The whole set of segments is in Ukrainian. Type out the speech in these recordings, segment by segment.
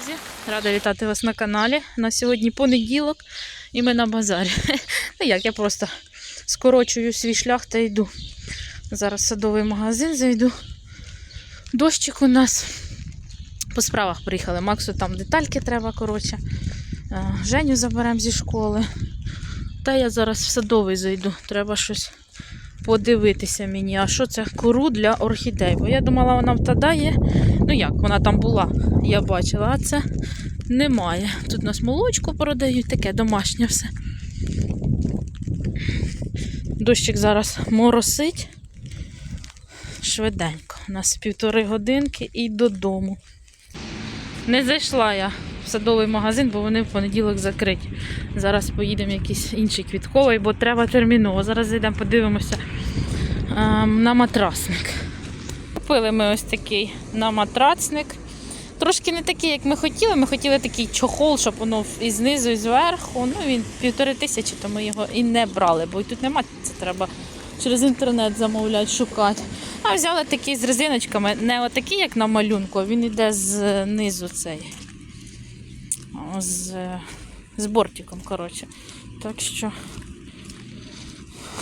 Друзі, рада вітати вас на каналі. На сьогодні понеділок і ми на базарі. Ну як, я просто скорочую свій шлях та йду. Зараз в садовий магазин зайду. Дощик у нас. По справах приїхали. Максу там детальки треба, коротше. Е, Женю заберемо зі школи. Та я зараз в садовий зайду. Треба щось подивитися мені. А що це кору для орхідей? Бо я думала, вона в Тада є. Ну як, вона там була, я бачила, а це немає. Тут у нас молочко продають, таке домашнє все. Дощик зараз моросить. Швиденько. У нас півтори годинки і додому. Не зайшла я в садовий магазин, бо вони в понеділок закриті. Зараз поїдемо в якийсь інший квітковий, бо треба терміново. Зараз зайдемо, подивимося ем, на матрасник. Купили ми ось такий на матрацник. Трошки не такий, як ми хотіли. Ми хотіли такий чохол, щоб воно і знизу, і зверху. Ну, він півтори тисячі, то ми його і не брали, бо тут нема, це треба через інтернет замовляти, шукати. А взяли такий з резиночками, не отакий, як на малюнку, а він йде знизу цей. З, з бортиком, коротше. Так що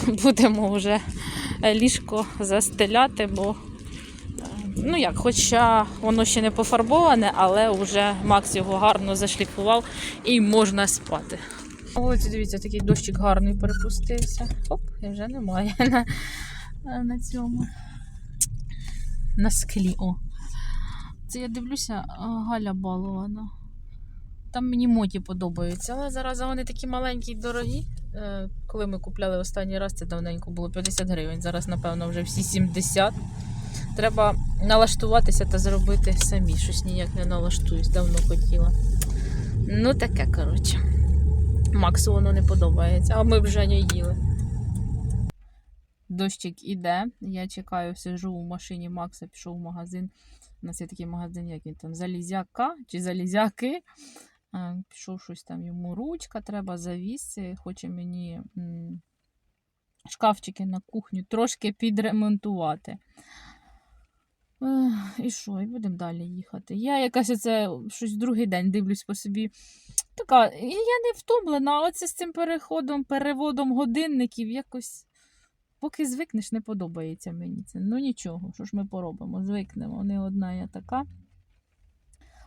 будемо вже ліжко застеляти, бо Ну як, хоча воно ще не пофарбоване, але вже Макс його гарно зашліфував і можна спати. Ось дивіться, такий дощик гарний перепустився. Оп, і вже немає на, на цьому. На склі. О. Це я дивлюся, Галя балована. Там мені моті подобаються, але зараз вони такі маленькі і дорогі. Е, Коли ми купляли останній раз, це давненько було 50 гривень. Зараз, напевно, вже всі 70. Треба налаштуватися та зробити самі. Щось ніяк не налаштуюсь, давно хотіла. Ну, таке, коротше. Максу воно не подобається, а ми вже не їли. Дощик іде. Я чекаю, сижу у машині Макса, пішов в магазин. У нас є такий магазин, як він там, Залізяка чи Залізяки. Пішов щось там йому ручка, треба завіси. Хоче мені шкафчики на кухню трошки підремонтувати. І що, і будемо далі їхати. Я якась оце щось другий день дивлюсь по собі. Така, я не втомлена, а оце з цим переходом, переводом годинників якось. Поки звикнеш, не подобається мені це. Ну нічого, що ж ми поробимо? Звикнемо. Не одна я така.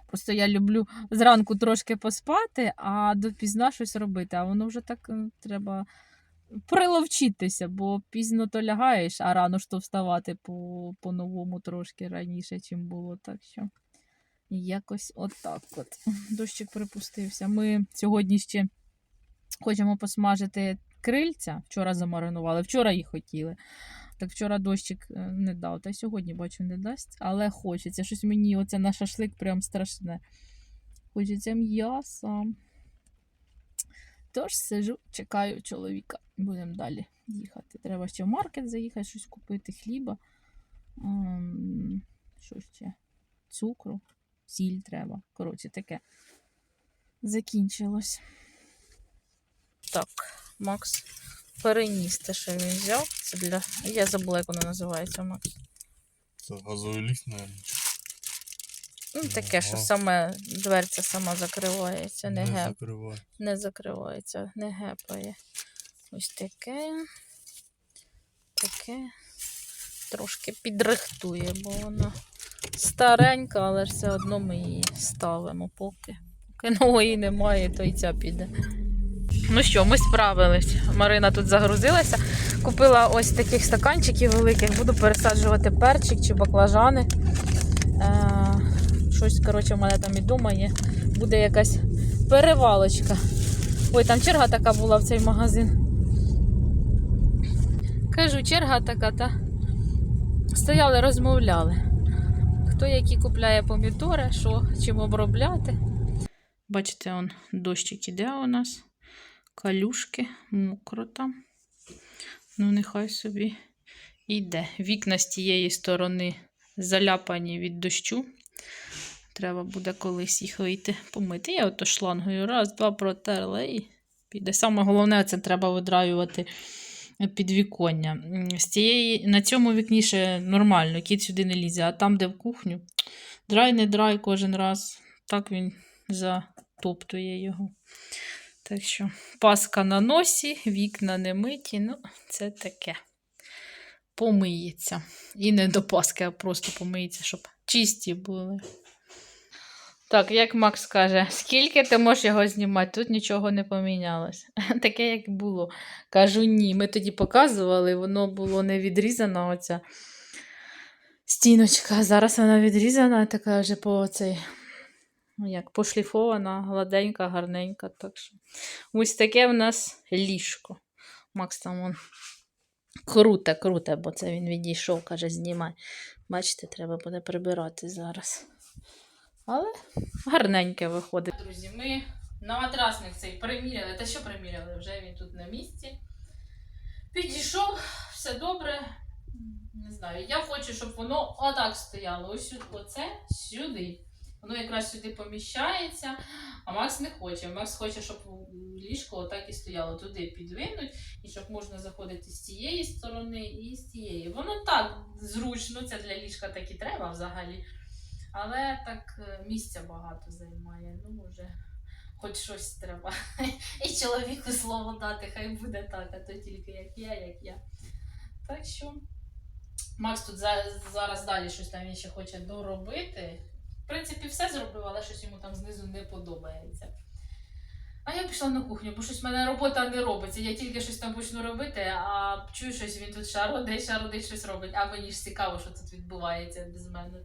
Просто я люблю зранку трошки поспати, а допізна щось робити. А воно вже так е, треба приловчитися, бо пізно то лягаєш, а рано ж то вставати по- по-новому трошки раніше, чим було. Так що якось отак от. Дощик припустився. Ми сьогодні ще хочемо посмажити крильця. Вчора замаринували, вчора їх хотіли. Так вчора дощик е, не дав, та сьогодні, бачу, не дасть, але хочеться. Щось мені оце на шашлик прям страшне. Хочеться м'яса. Тож сижу, чекаю чоловіка. Будемо далі їхати. Треба ще в маркет заїхати, щось купити, хліба. Ем, що ще? Цукру, сіль треба. Коротше, таке. Закінчилось. Так, Макс переніс те, що він взяв. Це для. Я забула, як воно називається, Макс. Це газовий ліфт, мабуть. Ну, таке, що саме дверця сама закривається, не, не геп, закриває. не закривається, не гепає. Ось таке. Таке. Трошки підрихтує, бо вона старенька, але все одно ми її ставимо поки. Поки нової немає, то й ця піде. Ну що, ми справились. Марина тут загрузилася. Купила ось таких стаканчиків великих, буду пересаджувати перчик чи баклажани. Щось, коротше, в мене там і дома є. Буде якась перевалочка. Ой, там черга така була в цей магазин. Кажу, черга така, та стояли, розмовляли. Хто які купляє помідори, що чим обробляти. Бачите, он дощик іде у нас. Калюшки, мокро там. Ну, нехай собі йде. Вікна з тієї сторони заляпані від дощу. Треба буде колись їх вийти помити. Я ото шлангою раз, два протерла і піде. Саме головне, це треба видраювати підвіконня. З цієї, на цьому вікні ще нормально, кіт сюди не лізе, а там, де в кухню, драй не драй кожен раз. так він затоптує його. Так що паска на носі, вікна не миті, ну, це таке. Помиється. І не до паски, а просто помиється, щоб чисті були. Так, як Макс каже, скільки ти можеш його знімати? Тут нічого не помінялось. Таке, як було. Кажу, ні. Ми тоді показували, воно було не відрізано, оця стіночка. Зараз вона відрізана, така вже по цей, ну як, пошліфована, гладенька, гарненька. Так що ось таке в нас ліжко. Макс там он круте, круте, бо це він відійшов, каже, знімай. Бачите, треба буде прибирати зараз. Але гарненьке виходить. Друзі, ми на матрасник цей приміряли. Та що приміряли? Вже він тут на місці. Підійшов, все добре. Не знаю. Я хочу, щоб воно отак стояло. Ось оце сюди. Воно якраз сюди поміщається, а Макс не хоче. Макс хоче, щоб ліжко отак і стояло. Туди підвинуть, і щоб можна заходити з цієї сторони і з цієї. Воно так зручно, це для ліжка так і треба взагалі. Але так е, місця багато займає. Ну, може, хоч щось треба. І чоловіку слово дати, хай буде так, а то тільки як я, як я. Так що Макс тут зараз далі щось там ще хоче доробити. В принципі, все зробив, але щось йому там знизу не подобається. А я пішла на кухню, бо щось в мене робота не робиться. Я тільки щось там почну робити, а чую щось, він тут шародить, шародить, щось робить. А мені ж цікаво, що тут відбувається без мене.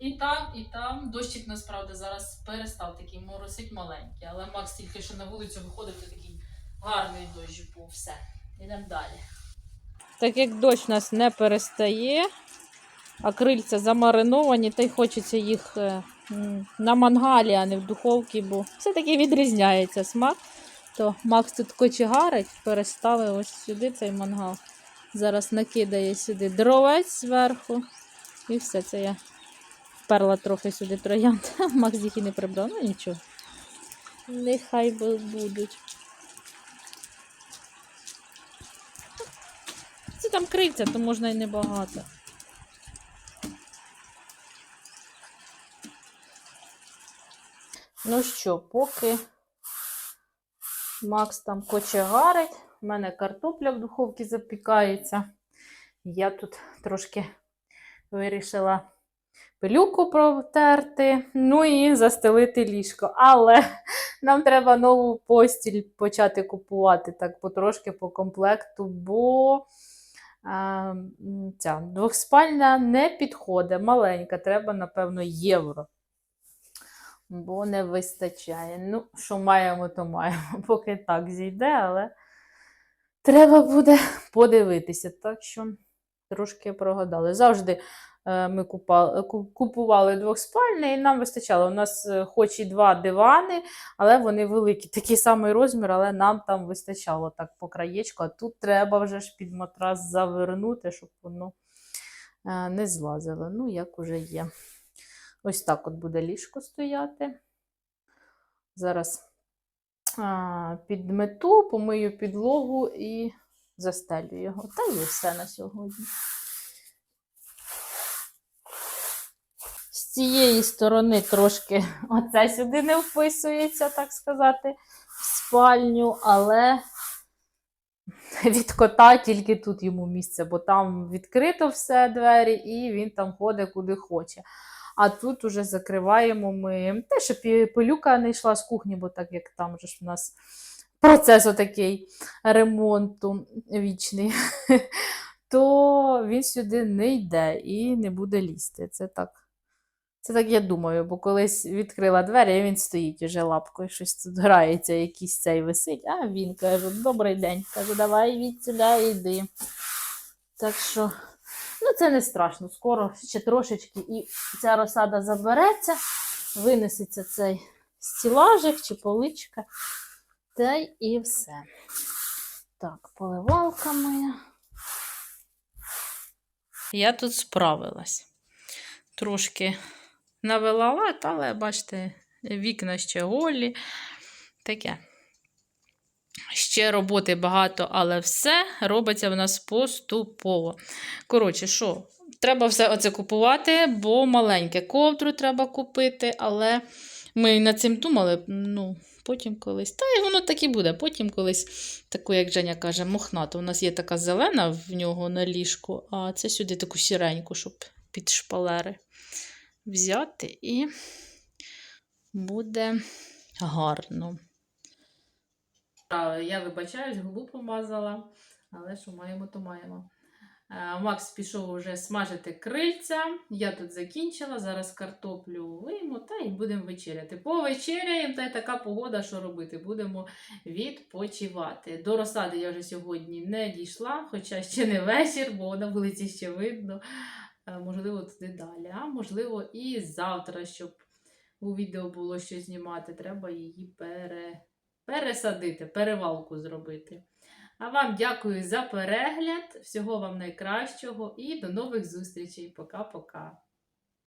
І там, і там дощик насправді зараз перестав такий моросить маленький. Але Макс тільки що на вулицю виходив, то такий гарний дощ був. Все. Йдемо далі. Так як дощ у нас не перестає, а крильця замариновані, та й хочеться їх е, на мангалі, а не в духовці, бо все-таки відрізняється смак. То Макс тут кочегарить, переставив ось сюди цей мангал. Зараз накидає сюди дровець зверху. І все це я вперла трохи сюди троянд. Макс їх і не прибрав, ну нічого. Нехай бу- будуть. Це там крильця, то можна і небагато. Ну що, поки Макс там кочегарить, в мене картопля в духовці запікається. Я тут трошки вирішила пилюку протерти, ну і застелити ліжко. Але нам треба нову постіль почати купувати так потрошки по комплекту, бо а, ця двохспальня не підходить, маленька, треба, напевно, євро. Бо не вистачає. Ну, що маємо, то маємо. Поки так зійде, але треба буде подивитися. Так що трошки прогадали. Завжди ми купали, ку- купували двохспальне і нам вистачало. У нас е, хоч і два дивани, але вони великі. Такий самий розмір, але нам там вистачало так по краєчку. А тут треба вже ж під матрас завернути, щоб воно е, не злазило. Ну, як уже є. Ось так от буде ліжко стояти. Зараз а, підмету, помию підлогу і застелю його. Та і все на сьогодні. З цієї сторони трошки оце сюди не вписується, так сказати, в спальню, але від кота тільки тут йому місце, бо там відкрито все двері, і він там ходить куди хоче. А тут уже закриваємо ми те, щоб пилюка не йшла з кухні, бо так як там же ж в нас процес отакий ремонту вічний, то він сюди не йде і не буде лізти. Це так. Це так я думаю, бо колись відкрила двері, і він стоїть уже лапкою, щось тут грається, якийсь цей висить. А він каже: Добрий день. Кажу, давай від сюди йди. Так що, ну це не страшно. Скоро ще трошечки і ця розсада забереться, винесеться цей стілажик чи поличка. Та й і все. Так, поливалка моя. Я тут справилась. Трошки навела лад, але бачите, вікна ще голі. Таке. Ще роботи багато, але все робиться в нас поступово. Коротше, що, треба все оце купувати, бо маленьке ковдру треба купити, але ми над цим думали, ну, потім колись. Та й воно так і буде. Потім колись, таку, як Женя каже, мохнату. У нас є така зелена в нього на ліжку, а це сюди таку сіреньку, щоб під шпалери взяти, і буде гарно. Я вибачаюсь, губу помазала, але що маємо, то маємо. Е, Макс пішов вже смажити крильця. Я тут закінчила. Зараз картоплю вийму та й будемо вечеряти. Повечеряємо, та й така погода, що робити. Будемо відпочивати. До розсади я вже сьогодні не дійшла, хоча ще не вечір, бо на вулиці ще видно. Е, Можливо, туди далі. А можливо, і завтра, щоб у відео було що знімати, треба її пере... пересадити, перевалку зробити. А вам дякую за перегляд. Всього вам найкращого і до нових зустрічей. Пока-пока.